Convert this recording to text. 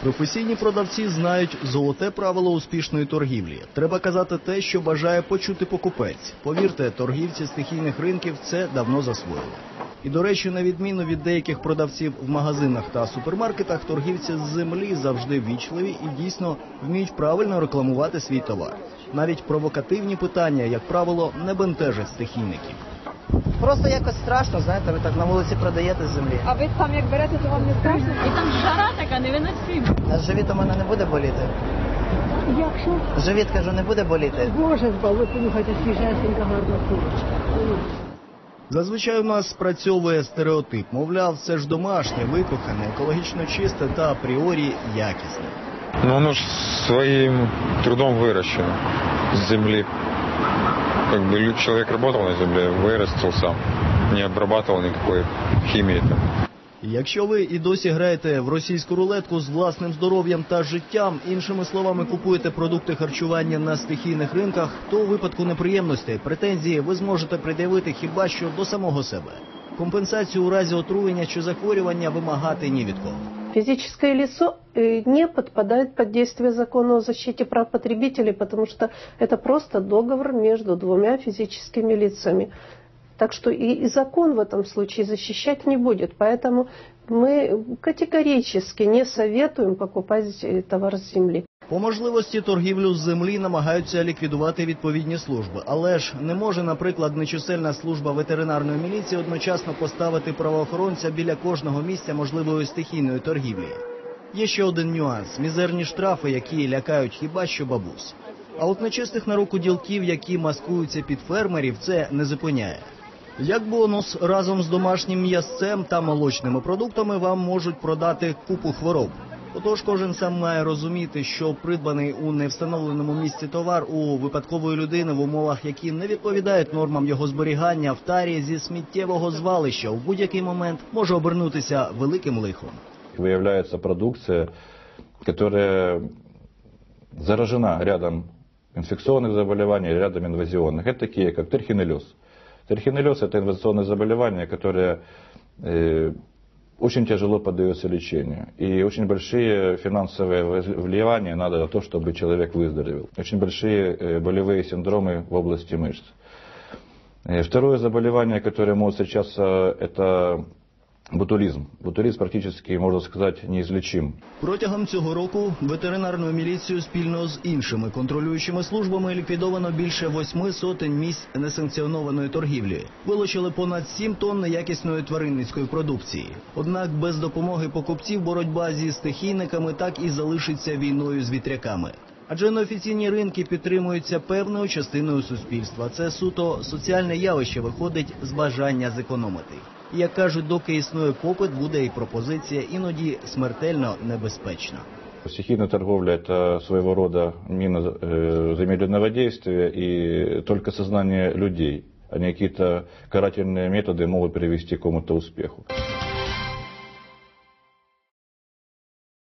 Професійні продавці знають золоте правило успішної торгівлі. Треба казати те, що бажає почути покупець. Повірте, торгівці стихійних ринків це давно засвоїли. І до речі, на відміну від деяких продавців в магазинах та супермаркетах, торгівці з землі завжди вічливі і дійсно вміють правильно рекламувати свій товар. Навіть провокативні питання, як правило, не бентежать стихійників. Просто якось страшно, знаєте, ви так на вулиці продаєте з землі. А ви там як берете, то вам не страшно? І там жара така невиносима. А живіт у мене не буде боліти. Якщо Живіт, кажу, не буде боліти. Боже збав, ви понюхайте свіжесенька гарна курочка. Зазвичай у нас спрацьовує стереотип, мовляв, це ж домашнє, викохане, екологічно чисте та апріорі якісне. Но оно ж своим трудом выращено с земли Как бы лю- человек работал на земле, вырастил сам, не обрабатывал никакой химии там. І Якщо ви і досі граєте в російську рулетку з власним здоров'ям та життям, іншими словами, купуєте продукти харчування на стихійних ринках, то у випадку неприємностей претензії ви зможете пред'явити хіба що до самого себе. Компенсацію у разі отруєння чи захворювання вимагати ні від кого. Физическое лицо э, не подпадает под действие закона о защите прав потребителей, потому что это просто договор между двумя физическими лицами. Так что и, закон в этом случае защищать не будет. Поэтому мы категорически не советуем покупать э, товар с земли. По можливості торгівлю з землі намагаються ліквідувати відповідні служби, але ж не може, наприклад, нечисельна служба ветеринарної міліції одночасно поставити правоохоронця біля кожного місця можливої стихійної торгівлі. Є ще один нюанс: мізерні штрафи, які лякають хіба що бабусь. А от нечистих на руку ділків, які маскуються під фермерів, це не зупиняє. Як бонус, разом з домашнім м'ясцем та молочними продуктами вам можуть продати купу хвороб. Отож, кожен сам має розуміти, що придбаний у невстановленому місці товар у випадкової людини в умовах, які не відповідають нормам його зберігання в тарі зі сміттєвого звалища, у будь-який момент може обернутися великим лихом. выявляется продукция, которая заражена рядом инфекционных заболеваний, рядом инвазионных. Это такие, как трихинеллез. Трихинеллез – это инвазионное заболевание, которое э, очень тяжело поддается лечению. И очень большие финансовые вливания надо на то, чтобы человек выздоровел. Очень большие э, болевые синдромы в области мышц. Э, Второе заболевание, которое может встречаться, это ботулизм. Ботулизм практически, можно сказать, неизлечим. Протягом цього року ветеринарною міліцією спільно з іншими контролюючими службами ліквідовано більше восьми сотень місць несанкціонованої торгівлі. Вилучили понад 7 тонн неякісної тваринницької продукції. Однак без допомоги покупців боротьба зі стихійниками так і залишиться війною з вітряками Адже неофіційні ринки підтримуються певною частиною суспільства. Це суто соціальне явище виходить з бажання зекономити. І як кажуть, доки існує попит, буде і пропозиція іноді смертельно небезпечна. Стихийная торговля – это своего рода мина э, замедленного действия, и только сознание людей, а не какие-то карательные методы могут привести к какому-то успеху.